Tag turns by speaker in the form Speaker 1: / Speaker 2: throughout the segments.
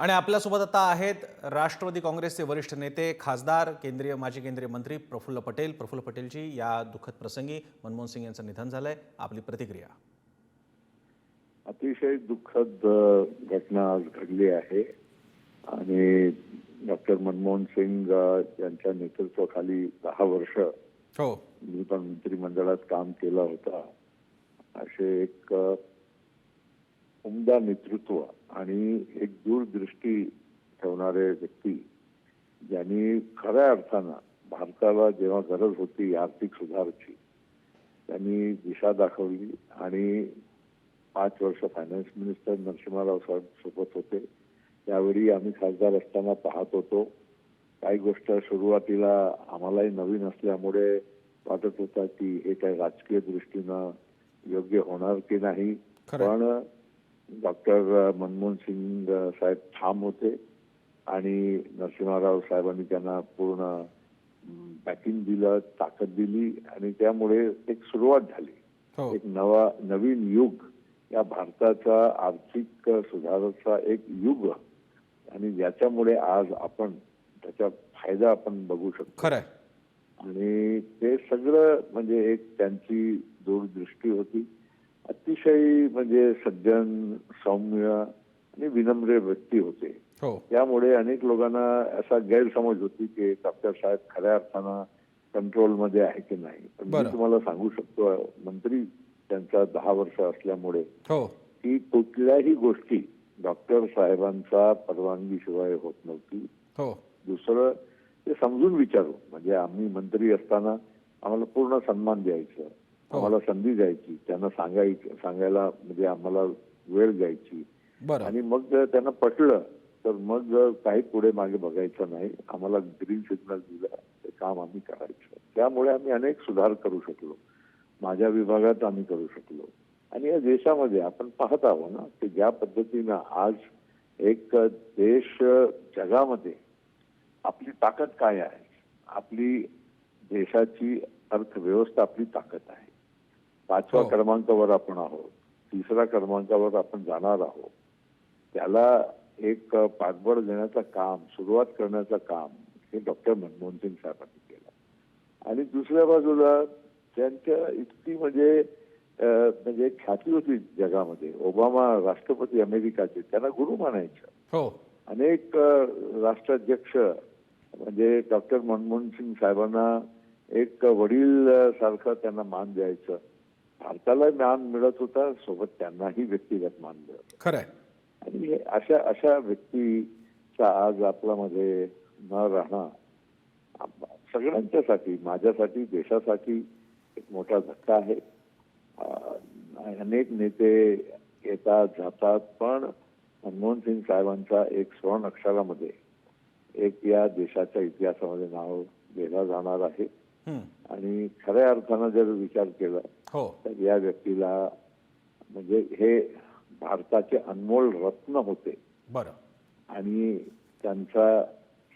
Speaker 1: आणि आपल्यासोबत आता आहेत राष्ट्रवादी काँग्रेसचे वरिष्ठ नेते खासदार केंद्रीय माजी केंद्रीय मंत्री प्रफुल्ल पटेल. प्रफुल्ल पटेलजी या दुःखद प्रसंगी मनमोहन सिंग यांचं निधन झालंय. आपली प्रतिक्रिया.
Speaker 2: अतिशय दुःखद घटना आज घडली आहे. आणि डॉक्टर मनमोहन सिंग यांच्या नेतृत्वाखाली दहा वर्ष
Speaker 1: हो.
Speaker 2: मी पण मंत्रिमंडळात काम केलं होतं. असे एक उमदा नेतृत्व आणि एक दूरदृष्टी ठेवणारे व्यक्ती ज्यांनी खऱ्या अर्थानं भारताला जेव्हा गरज होती आर्थिक सुधारची त्यांनी दिशा दाखवली आणि पाच वर्ष फायनान्स मिनिस्टर नरसिंहराव साहेब सोबत होते. त्यावेळी आम्ही खासदार असताना पाहत होतो. काही गोष्ट सुरुवातीला आम्हालाही नवीन असल्यामुळे वाटत होता की हे काही राजकीय दृष्टीनं योग्य होणार की नाही. पण डॉक्टर मनमोहन सिंग साहेब ठाम होते आणि नरसिंहराव साहेबांनी त्यांना पूर्ण बॅकिंग दिलं ताकद दिली आणि त्यामुळे एक सुरुवात झाली.
Speaker 1: हो.
Speaker 2: एक नवा नवीन युग या भारताचा आर्थिक सुधाराचा एक युग आणि ज्याच्यामुळे आज आपण त्याचा फायदा आपण बघू शकतो. आणि ते सगळं म्हणजे एक त्यांची दूरदृष्टी होती. अतिशय म्हणजे सज्जन सौम्य आणि विनम्र व्यक्ती होते.
Speaker 1: हो.
Speaker 2: त्यामुळे अनेक लोकांना असा गैरसमज होती की डॉक्टर साहेब खऱ्या अर्थानं कंट्रोलमध्ये आहे की नाही. पण मी. तुम्हाला सांगू शकतो मंत्री त्यांचा दहा वर्ष असल्यामुळे
Speaker 1: हो.
Speaker 2: की कुठल्याही गोष्टी डॉक्टर साहेबांचा परवानगीशिवाय होत नव्हती.
Speaker 1: हो.
Speaker 2: दुसरं ते समजून विचारू. म्हणजे आम्ही मंत्री असताना आम्हाला पूर्ण सन्मान द्यायचं. आम्हाला संधी द्यायची. त्यांना सांगायचं सांगायला म्हणजे आम्हाला वेळ द्यायची. आणि मग जर त्यांना पटलं तर मग काही पुढे मागे बघायचं नाही आम्हाला ग्रीन सिग्नल दिलं ते काम आम्ही करायचं. त्यामुळे आम्ही अनेक सुधार करू शकलो. माझ्या विभागात आम्ही करू शकलो. आणि या देशामध्ये आपण पाहत आहोत ना की ज्या पद्धतीनं आज एक देश जगामध्ये आपली ताकद काय आहे? आपली देशाची अर्थव्यवस्था आपली ताकद आहे. पाचव्या
Speaker 1: हो.
Speaker 2: क्रमांकावर आपण आहोत. तिसऱ्या क्रमांकावर आपण जाणार आहोत. त्याला एक पाठबळ देण्याचं काम सुरुवात करण्याचं काम हे डॉक्टर मनमोहन सिंग साहेबांनी केलं. आणि दुसऱ्या बाजूला त्यांच्या इतकी म्हणजे म्हणजे ख्याती होती जगामध्ये. ओबामा राष्ट्रपती अमेरिकाचे त्यांना गुरु मानायचं
Speaker 1: हो.
Speaker 2: अनेक राष्ट्राध्यक्ष म्हणजे डॉक्टर मनमोहन सिंग साहेबांना एक वडील सारखं त्यांना मान द्यायचं. भारताला मान मिळत होता सोबत त्यांनाही व्यक्तिगत मान मिळत.
Speaker 1: खरंय
Speaker 2: आणि अशा अशा व्यक्तीचा आज आपल्यामध्ये न राहणं सगळ्यांच्यासाठी माझ्यासाठी देशासाठी एक मोठा धक्का आहे अनेक नेते येतात जातात पण मनमोहन सिंग साहेबांचा एक स्वर्ण अक्षरामध्ये एक या देशाच्या इतिहासामध्ये नाव लिहिला जाणार आहे. आणि खऱ्या अर्थानं जर विचार केला
Speaker 1: हो.
Speaker 2: तर या व्यक्तीला म्हणजे हे भारताचे अनमोल रत्न होते.
Speaker 1: बरं.
Speaker 2: आणि त्यांचा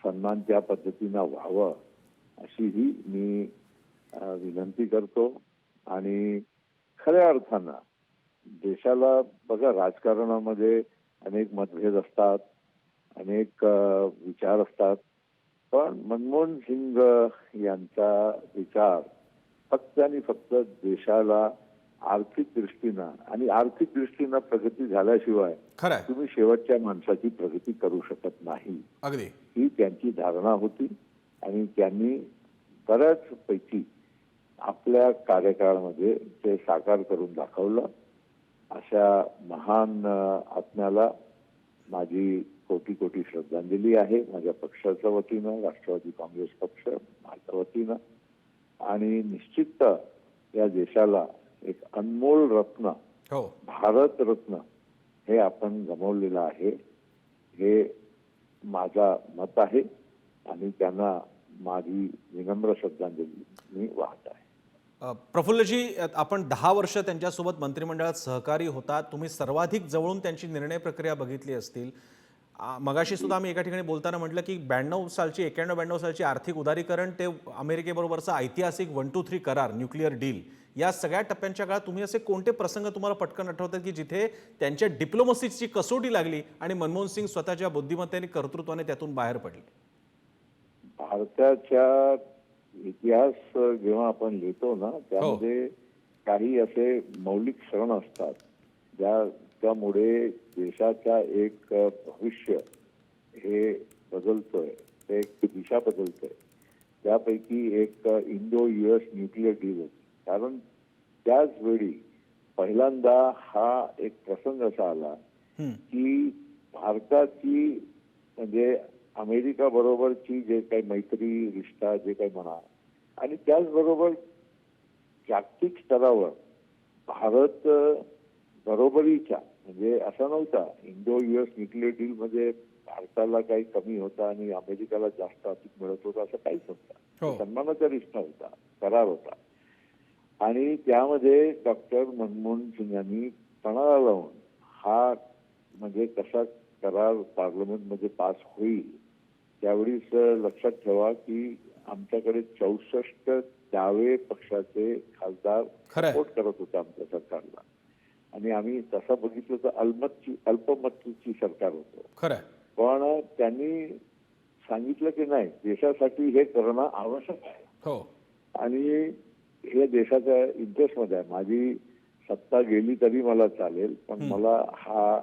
Speaker 2: सन्मान त्या पद्धतीनं व्हावं अशीही मी विनंती करतो. आणि खऱ्या अर्थानं देशाला बघा राजकारणामध्ये अनेक मतभेद असतात अनेक विचार असतात. पण मनमोहन सिंग यांचा विचार फक्त आणि फक्त देशाला आर्थिक दृष्टीनं आणि आर्थिक दृष्टीनं प्रगती झाल्याशिवाय तुम्ही शेवटच्या माणसाची प्रगती करू शकत नाही.
Speaker 1: अगदी.
Speaker 2: ही त्यांची धारणा होती आणि त्यांनी बऱ्याच पैकी आपल्या कार्यकाळामध्ये ते साकार करून दाखवलं. अशा महान आत्म्याला माझी कोटी कोटी श्रद्धांजली आहे. माझ्या पक्षाच्या वतीनं राष्ट्रवादी काँग्रेस पक्ष माझ्या वतीनं. आणि निश्चित या देशाला एक अनमोल रत्न
Speaker 1: हो.
Speaker 2: भारत रत्न हे आपण गमावलेलं आहे. हे माझा मत आहे आणि त्यांना माझी विनम्र श्रद्धांजली मी वाहत आहे.
Speaker 1: प्रफुल्लजी आपण दहा वर्ष त्यांच्यासोबत मंत्रिमंडळात सहकारी होता. तुम्ही सर्वाधिक जवळून त्यांची निर्णय प्रक्रिया बघितली असतील. मगाशी सुद्धा आम्ही एका ठिकाणी बोलताना म्हटलं की ब्याण्णव सालची एक्याण्णव ब्याण्णव सालची आर्थिक उदारीकरण ते अमेरिकेबरोबरचा ऐतिहासिक वन टू थ्री करार न्यूक्लिअर डील. या सगळ्या टप्प्यांच्या काळात तुम्ही असे कोणते प्रसंग तुम्हाला पटकन आठवतात की जिथे त्यांच्या डिप्लोमसीची कसोटी लागली आणि मनमोहन सिंग स्वतःच्या बुद्धिमत्तेने कर्तृत्वाने त्यातून बाहेर पडले?
Speaker 2: भारताच्या इतिहास जेव्हा आपण लिहितो ना त्यामध्ये काही असे मौलिक क्षण असतात. ज्या त्यामुळे देशाच्या एक भविष्य हे बदलतोय ते एक दिशा बदलतोय त्यापैकी एक इंडो युएस न्यूक्लिअर डील होती कारण त्याच वेळी पहिल्यांदा हा एक प्रसंग असा आला. की भारताची म्हणजे अमेरिका बरोबरची जे काही मैत्री रिश्ता जे काही म्हणा आणि त्याचबरोबर जागतिक स्तरावर भारत बरोबरीच्या म्हणजे असा नव्हता इंडो युएस न्यूक्लिअर डील मध्ये भारताला काही कमी होता आणि अमेरिकाला जास्त अधिक मिळत होता असं काहीच
Speaker 1: हो.
Speaker 2: नव्हता सन्मानाचा रिश्ता होता करार होता आणि त्यामध्ये डॉक्टर मनमोहन सिंग यांनी पणाला लावून हा म्हणजे कसा करार पार्लमेंटमध्ये पास होईल त्यावेळीच लक्षात ठेवा की आमच्याकडे चौसष्ट डावे पक्षाचे खासदार. सपोर्ट करत होते आमच्या सरकारला आणि आम्ही तसं बघितलं तर अल्मतची अल्पमतची सरकार होतं.
Speaker 1: खरं
Speaker 2: पण त्यांनी सांगितलं की नाही देशासाठी हे करणं आवश्यक आहे.
Speaker 1: हो.
Speaker 2: आणि हे देशाच्या इंटरेस्टमध्ये आहे. माझी सत्ता गेली तरी मला चालेल पण मला हा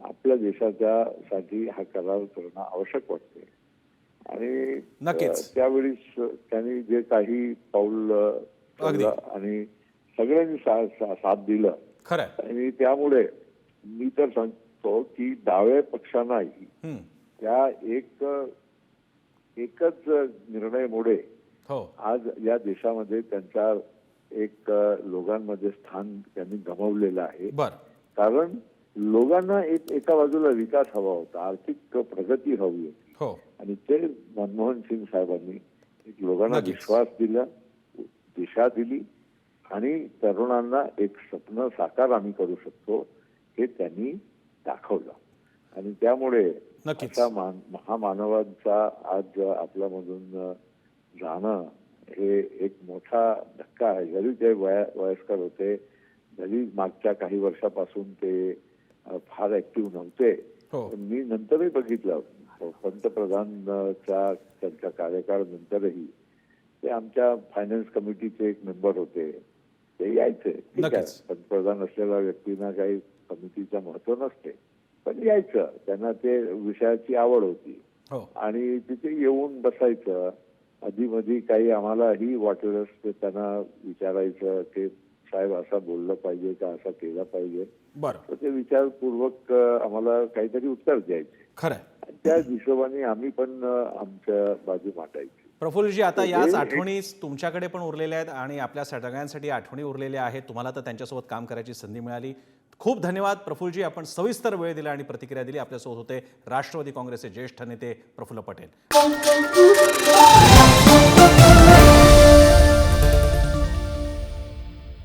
Speaker 2: आपल्या देशाच्या साठी हा करार करणं आवश्यक वाटते आणि त्यावेळीस त्यांनी जे काही पाऊल आणि सगळ्यांनी साथ दिलं
Speaker 1: खरंय.
Speaker 2: आणि त्यामुळे मी तर सांगतो की डाव्या पक्षांनाही. त्या एक एकच निर्णयामुळे
Speaker 1: हो.
Speaker 2: आज या देशामध्ये त्यांचा एक लोकांमध्ये स्थान त्यांनी गमावलेलं आहे. कारण लोकांना एक एका बाजूला विकास हवा होता आर्थिक प्रगती हवी होती.
Speaker 1: हो.
Speaker 2: आणि ते मनमोहन सिंग साहेबांनी लोकांना. विश्वास दिला दिशा दिली. आणि तरुणांना एक स्वप्न साकार आम्ही करू शकतो हे त्यांनी दाखवलं आणि त्यामुळे. अशा मान महामानवांचा आज आपल्यामधून जाणं हे एक मोठा धक्का आहे जरी ते वया वयस्कर होते जरी मागच्या काही वर्षापासून ते फार ऍक्टिव्ह नव्हते
Speaker 1: हो.
Speaker 2: पण मी नंतरही बघितलं पंतप्रधानच्या त्यांच्या कार्यकाळ नंतरही ते आमच्या फायनान्स कमिटीचे एक मेंबर होते ते यायचे.
Speaker 1: नक्कीच.
Speaker 2: पंतप्रधान असलेल्या व्यक्तींना काही कमिटीचं महत्त्व नसते. पण यायचं. त्यांना ते विषयाची आवड होती.
Speaker 1: हो.
Speaker 2: आणि तिथे येऊन बसायचं. आधी काही आम्हालाही वाटलं ते त्यांना विचारायचं की साहेब असा बोललं पाहिजे का? असा केलं पाहिजे. तर ते विचारपूर्वक आम्हाला काहीतरी उत्तर द्यायचे. त्या हिशोबाने आम्ही पण आमच्या बाजू मांडायची.
Speaker 1: प्रफुल्लजी आता याच आठवणी तुमच्याकडे पण उरलेल्या आहेत आणि आपल्या सगळ्यांसाठी आठवणी उरलेल्या आहेत. तुम्हाला तर त्यांच्यासोबत काम करायची संधी मिळाली. खूप धन्यवाद प्रफुल्लजी. आपण सविस्तर वेळ दिला आणि प्रतिक्रिया दिली. आपल्यासोबत होते राष्ट्रवादी काँग्रेसचे ज्येष्ठ नेते प्रफुल्ल पटेल.